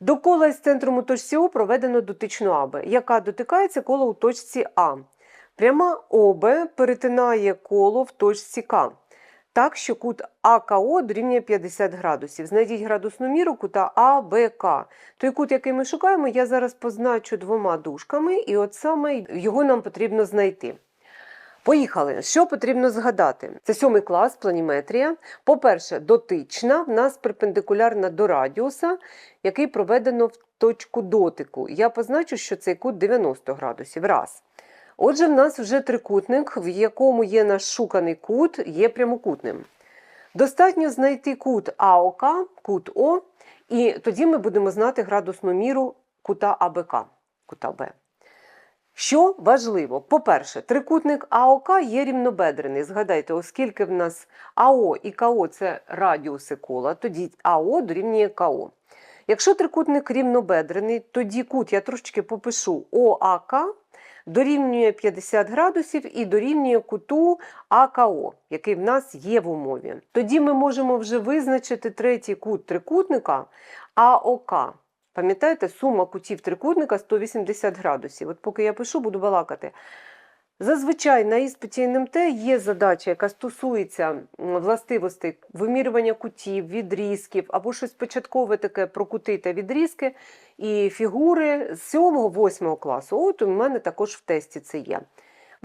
До кола із центром у точці О проведено дотичну АБ, яка дотикається коло у точці А. Пряма ОБ перетинає коло в точці К. Так що кут АКО дорівнює 50 градусів. Знайдіть градусну міру кута АБК. Той кут, який ми шукаємо, я зараз позначу двома дужками, і от саме його нам потрібно знайти. Поїхали. Що потрібно згадати? Це сьомий клас, планіметрія. По-перше, дотична в нас перпендикулярна до радіуса, який проведено в точку дотику. Я позначу, що цей кут 90 градусів. Раз. Отже, в нас вже трикутник, в якому є наш шуканий кут, є прямокутним. Достатньо знайти кут АОК, кут О, і тоді ми будемо знати градусну міру кута АБК, кута Б. Що важливо? По-перше, трикутник АОК є рівнобедрений. Згадайте, оскільки в нас АО і КО це радіуси кола, тоді АО дорівнює КО. Якщо трикутник рівнобедрений, тоді кут я трошечки попишу ОАК дорівнює 50 градусів і дорівнює куту АКО, який в нас є в умові. Тоді ми можемо вже визначити третій кут трикутника АОК. Пам'ятаєте, сума кутів трикутника 180 градусів. От поки я пишу, буду балакати. Зазвичай на іспиті НМТ є задача, яка стосується властивостей вимірювання кутів, відрізків або щось початкове таке про кути та відрізки і фігури з 7-8 класу. От у мене також в тесті це є.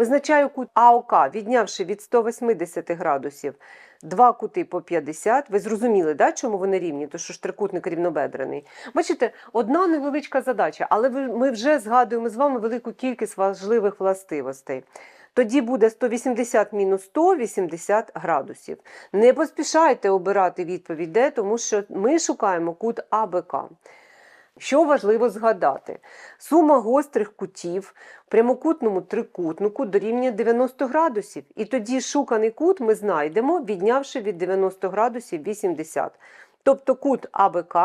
Визначаю кут АОК, віднявши від 180 градусів два кути по 50. Ви зрозуміли, да, чому вони рівні? Тому що ж трикутник рівнобедрений. Бачите, одна невеличка задача, але ми вже згадуємо з вами велику кількість важливих властивостей. Тоді буде 180 мінус 100 – 80 градусів. Не поспішайте обирати відповідь Д, тому що ми шукаємо кут АБК. Що важливо згадати? Сума гострих кутів в прямокутному трикутнику дорівнює 90 градусів. І тоді шуканий кут ми знайдемо, віднявши від 90 градусів 80. Тобто кут АБК,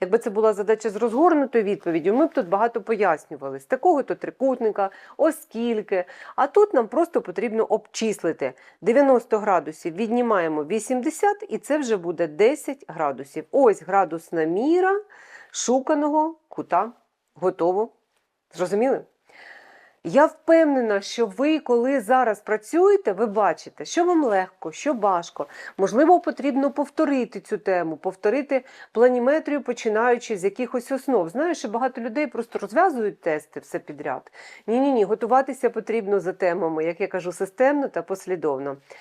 якби це була задача з розгорнутою відповіддю, ми б тут багато пояснювали. З такого-то трикутника, оскільки. А тут нам просто потрібно обчислити. 90 градусів віднімаємо 80, і це вже буде 10 градусів. Ось градусна міра шуканого кута. Готово. Зрозуміли? Я впевнена, що ви, коли зараз працюєте, ви бачите, що вам легко, що важко. Можливо, потрібно повторити цю тему, повторити планіметрію, починаючи з якихось основ. Знаю, що багато людей просто розв'язують тести все підряд. Ні, ні, ні, готуватися потрібно за темами, як я кажу, системно та послідовно.